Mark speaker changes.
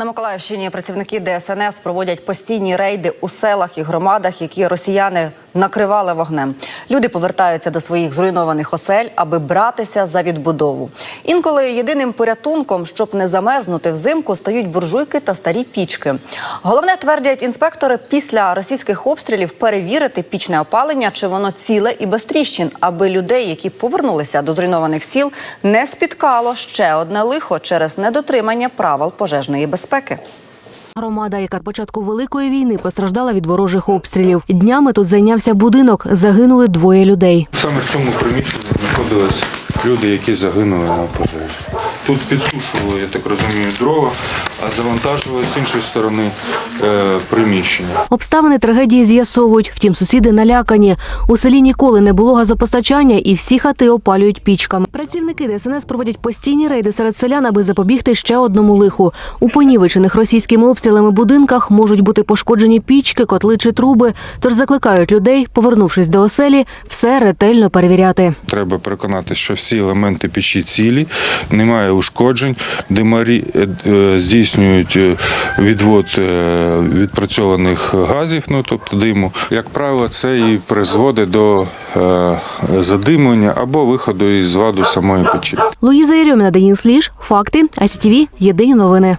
Speaker 1: На Миколаївщині працівники ДСНС проводять постійні рейди у селах і громадах, які росіяни накривали вогнем. Люди повертаються до своїх зруйнованих осель, аби братися за відбудову. Інколи єдиним порятунком, щоб не замерзнути взимку, стають буржуйки та старі пічки. Головне твердять інспектори після російських обстрілів перевірити пічне опалення, чи воно ціле і без тріщин, аби людей, які повернулися до зруйнованих сіл, не спіткало ще одне лихо через недотримання правил пожежної безпеки.
Speaker 2: Громада, яка від початку великої війни постраждала від ворожих обстрілів. Днями тут зайнявся будинок. Загинули двоє людей.
Speaker 3: Саме в цьому приміщенні знаходились люди, які загинули на пожежі. Тут підсушували, я так розумію, дрова, а завантажували з іншої сторони е, приміщення.
Speaker 2: Обставини трагедії з'ясовують. Втім, сусіди налякані. У селі ніколи не було газопостачання, і всі хати опалюють пічками. Працівники ДСНС проводять постійні рейди серед селян, аби запобігти ще одному лиху. У понівечених російськими обстрілами будинках можуть бути пошкоджені пічки, котли чи труби. Тож закликають людей, повернувшись до оселі, все ретельно перевіряти.
Speaker 3: Треба переконатися, що всі елементи печі цілі, немає ушкоджень, димарі е, е, здійснюють е, відвод відпрацьованих газів, ну тобто диму. Як правило, це і призводить до задимлення або виходу із ладу самої печі.
Speaker 2: Луїза Єрьоміна, Денис Ліж, Факти, АСТВ, Єдині новини.